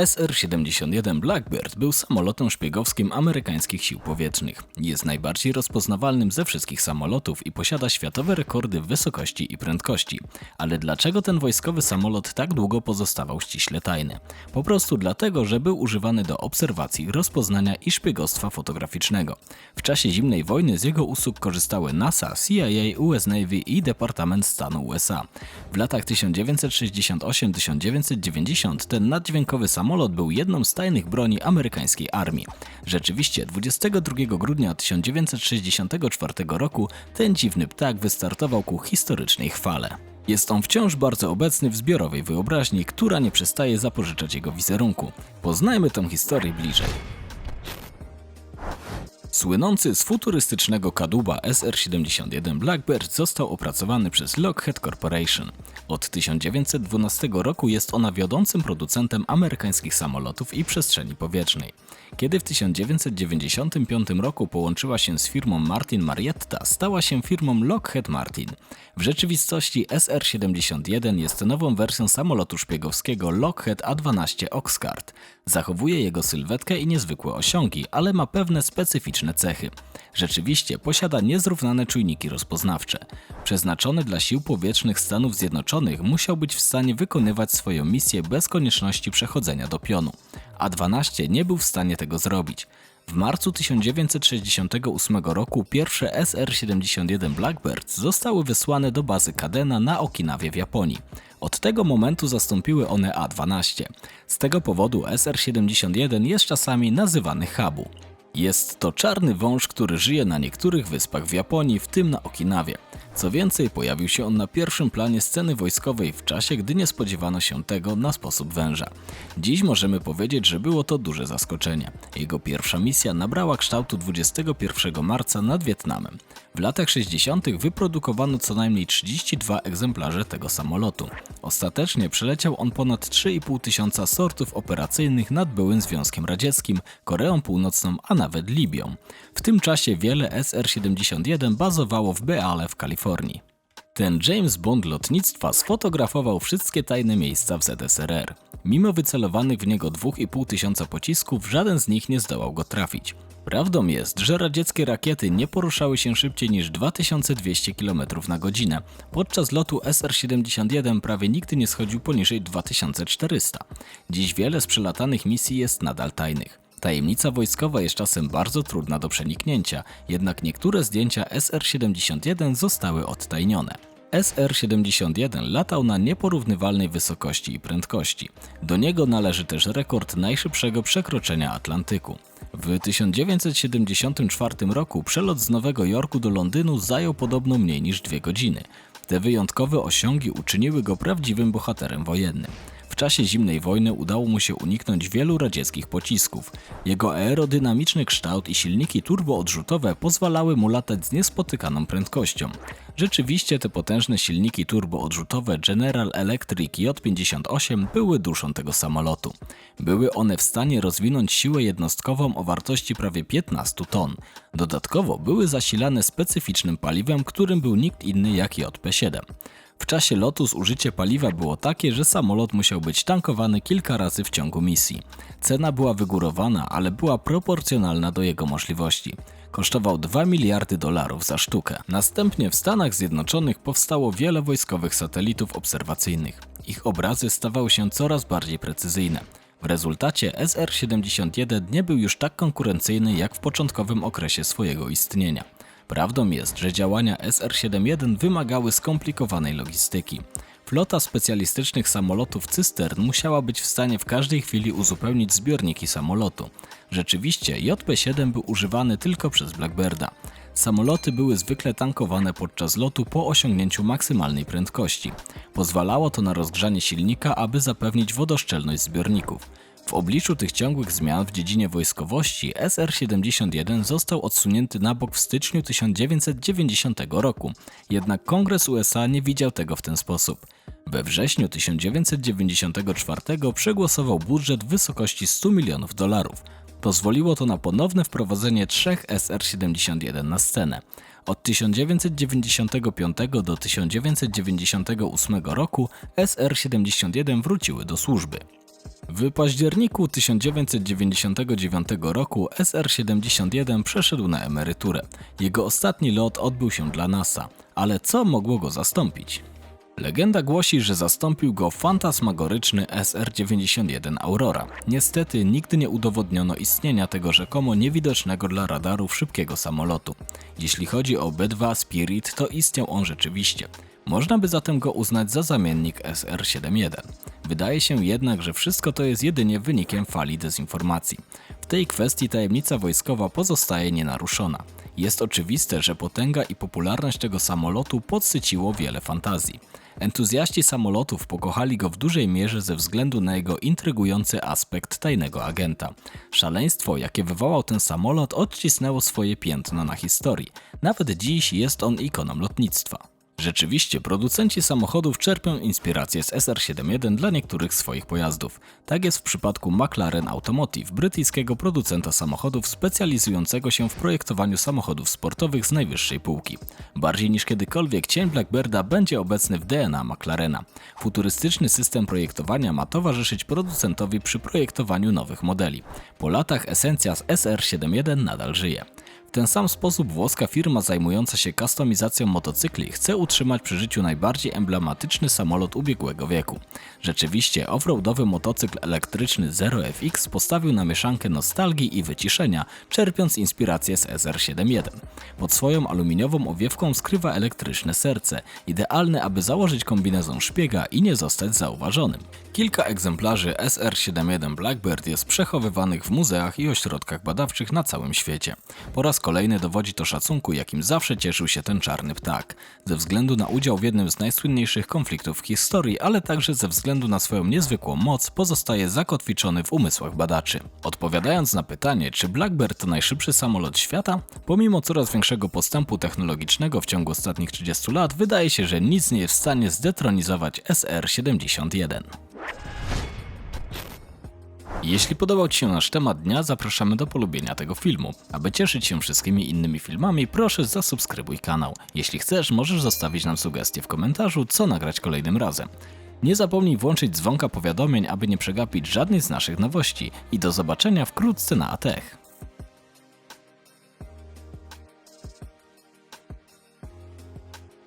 SR-71 Blackbird był samolotem szpiegowskim amerykańskich sił powietrznych. Jest najbardziej rozpoznawalnym ze wszystkich samolotów i posiada światowe rekordy w wysokości i prędkości. Ale dlaczego ten wojskowy samolot tak długo pozostawał ściśle tajny? Po prostu dlatego, że był używany do obserwacji, rozpoznania i szpiegostwa fotograficznego. W czasie zimnej wojny z jego usług korzystały NASA, CIA, US Navy i Departament Stanu USA. W latach 1968-1990 ten naddźwiękowy samolot był jedną z tajnych broni amerykańskiej armii. Rzeczywiście 22 grudnia 1964 roku ten dziwny ptak wystartował ku historycznej chwale. Jest on wciąż bardzo obecny w zbiorowej wyobraźni, która nie przestaje zapożyczać jego wizerunku. Poznajmy tę historię bliżej. Słynący z futurystycznego kadłuba SR-71 Blackbird został opracowany przez Lockheed Corporation. Od 1912 roku jest ona wiodącym producentem amerykańskich samolotów i przestrzeni powietrznej. Kiedy w 1995 roku połączyła się z firmą Martin Marietta, stała się firmą Lockheed Martin. W rzeczywistości SR-71 jest nową wersją samolotu szpiegowskiego Lockheed A-12 Oxcart. Zachowuje jego sylwetkę i niezwykłe osiągi, ale ma pewne specyficzne cechy. Rzeczywiście posiada niezrównane czujniki rozpoznawcze. Przeznaczony dla sił powietrznych Stanów Zjednoczonych musiał być w stanie wykonywać swoją misję bez konieczności przechodzenia do pionu. A-12 nie był w stanie tego zrobić. W marcu 1968 roku pierwsze SR-71 Blackbird zostały wysłane do bazy Kadena na Okinawie w Japonii. Od tego momentu zastąpiły one A-12. Z tego powodu SR-71 jest czasami nazywany Habu. Jest to czarny wąż, który żyje na niektórych wyspach w Japonii, w tym na Okinawie. Co więcej, pojawił się on na pierwszym planie sceny wojskowej w czasie, gdy nie spodziewano się tego na sposób węża. Dziś możemy powiedzieć, że było to duże zaskoczenie. Jego pierwsza misja nabrała kształtu 21 marca nad Wietnamem. W latach 60. wyprodukowano co najmniej 32 egzemplarze tego samolotu. Ostatecznie przeleciał on ponad 3,5 tysiąca sortów operacyjnych nad byłym Związkiem Radzieckim, Koreą Północną, a nawet Libią. W tym czasie wiele SR-71 bazowało w Beale w Kalifornii. Ten James Bond lotnictwa sfotografował wszystkie tajne miejsca w ZSRR. Mimo wycelowanych w niego 2,5 tysiąca pocisków, żaden z nich nie zdołał go trafić. Prawdą jest, że radzieckie rakiety nie poruszały się szybciej niż 2200 km na godzinę. Podczas lotu SR-71 prawie nigdy nie schodził poniżej 2400. Dziś wiele z przelatanych misji jest nadal tajnych. Tajemnica wojskowa jest czasem bardzo trudna do przeniknięcia, jednak niektóre zdjęcia SR-71 zostały odtajnione. SR-71 latał na nieporównywalnej wysokości i prędkości. Do niego należy też rekord najszybszego przekroczenia Atlantyku. W 1974 roku przelot z Nowego Jorku do Londynu zajął podobno mniej niż dwie godziny. Te wyjątkowe osiągi uczyniły go prawdziwym bohaterem wojennym. Czasie zimnej wojny udało mu się uniknąć wielu radzieckich pocisków. Jego aerodynamiczny kształt i silniki turboodrzutowe pozwalały mu latać z niespotykaną prędkością. Rzeczywiście te potężne silniki turboodrzutowe General Electric J58 były duszą tego samolotu. Były one w stanie rozwinąć siłę jednostkową o wartości prawie 15 ton. Dodatkowo były zasilane specyficznym paliwem, którym był nikt inny jak JP7. W czasie lotu zużycie paliwa było takie, że samolot musiał być tankowany kilka razy w ciągu misji. Cena była wygórowana, ale była proporcjonalna do jego możliwości. Kosztował 2 miliardy dolarów za sztukę. Następnie w Stanach Zjednoczonych powstało wiele wojskowych satelitów obserwacyjnych. Ich obrazy stawały się coraz bardziej precyzyjne. W rezultacie SR-71 nie był już tak konkurencyjny jak w początkowym okresie swojego istnienia. Prawdą jest, że działania SR-71 wymagały skomplikowanej logistyki. Flota specjalistycznych samolotów cystern musiała być w stanie w każdej chwili uzupełnić zbiorniki samolotu. Rzeczywiście JP-7 był używany tylko przez Blackbirda. Samoloty były zwykle tankowane podczas lotu po osiągnięciu maksymalnej prędkości. Pozwalało to na rozgrzanie silnika, aby zapewnić wodoszczelność zbiorników. W obliczu tych ciągłych zmian w dziedzinie wojskowości SR-71 został odsunięty na bok w styczniu 1990 roku, jednak Kongres USA nie widział tego w ten sposób. We wrześniu 1994 przegłosował budżet w wysokości 100 milionów dolarów. Pozwoliło to na ponowne wprowadzenie trzech SR-71 na scenę. Od 1995 do 1998 roku SR-71 wróciły do służby. W październiku 1999 roku SR-71 przeszedł na emeryturę. Jego ostatni lot odbył się dla NASA, ale co mogło go zastąpić? Legenda głosi, że zastąpił go fantasmagoryczny SR-91 Aurora. Niestety nigdy nie udowodniono istnienia tego rzekomo niewidocznego dla radarów szybkiego samolotu. Jeśli chodzi o B-2 Spirit, to istniał on rzeczywiście. Można by zatem go uznać za zamiennik SR-71. Wydaje się jednak, że wszystko to jest jedynie wynikiem fali dezinformacji. W tej kwestii tajemnica wojskowa pozostaje nienaruszona. Jest oczywiste, że potęga i popularność tego samolotu podsyciło wiele fantazji. Entuzjaści samolotów pokochali go w dużej mierze ze względu na jego intrygujący aspekt tajnego agenta. Szaleństwo, jakie wywołał ten samolot, odcisnęło swoje piętno na historii. Nawet dziś jest on ikoną lotnictwa. Rzeczywiście, producenci samochodów czerpią inspirację z SR-71 dla niektórych swoich pojazdów. Tak jest w przypadku McLaren Automotive, brytyjskiego producenta samochodów specjalizującego się w projektowaniu samochodów sportowych z najwyższej półki. Bardziej niż kiedykolwiek cień Blackbirda będzie obecny w DNA McLarena. Futurystyczny system projektowania ma towarzyszyć producentowi przy projektowaniu nowych modeli. Po latach esencja z SR-71 nadal żyje. W ten sam sposób włoska firma zajmująca się kustomizacją motocykli chce utrzymać przy życiu najbardziej emblematyczny samolot ubiegłego wieku. Rzeczywiście, offroadowy motocykl elektryczny Zero FX postawił na mieszankę nostalgii i wyciszenia, czerpiąc inspirację z SR-71. Pod swoją aluminiową owiewką skrywa elektryczne serce, idealne aby założyć kombinezon szpiega i nie zostać zauważonym. Kilka egzemplarzy SR-71 Blackbird jest przechowywanych w muzeach i ośrodkach badawczych na całym świecie. Po raz kolejny dowodzi to szacunku, jakim zawsze cieszył się ten czarny ptak. Ze względu na udział w jednym z najsłynniejszych konfliktów w historii, ale także ze względu na swoją niezwykłą moc, pozostaje zakotwiczony w umysłach badaczy. Odpowiadając na pytanie, czy Blackbird to najszybszy samolot świata, pomimo coraz większego postępu technologicznego w ciągu ostatnich 30 lat, wydaje się, że nic nie jest w stanie zdetronizować SR-71. Jeśli podobał Ci się nasz temat dnia, zapraszamy do polubienia tego filmu. Aby cieszyć się wszystkimi innymi filmami, proszę zasubskrybuj kanał. Jeśli chcesz, możesz zostawić nam sugestię w komentarzu, co nagrać kolejnym razem. Nie zapomnij włączyć dzwonka powiadomień, aby nie przegapić żadnej z naszych nowości i do zobaczenia wkrótce na ATECH.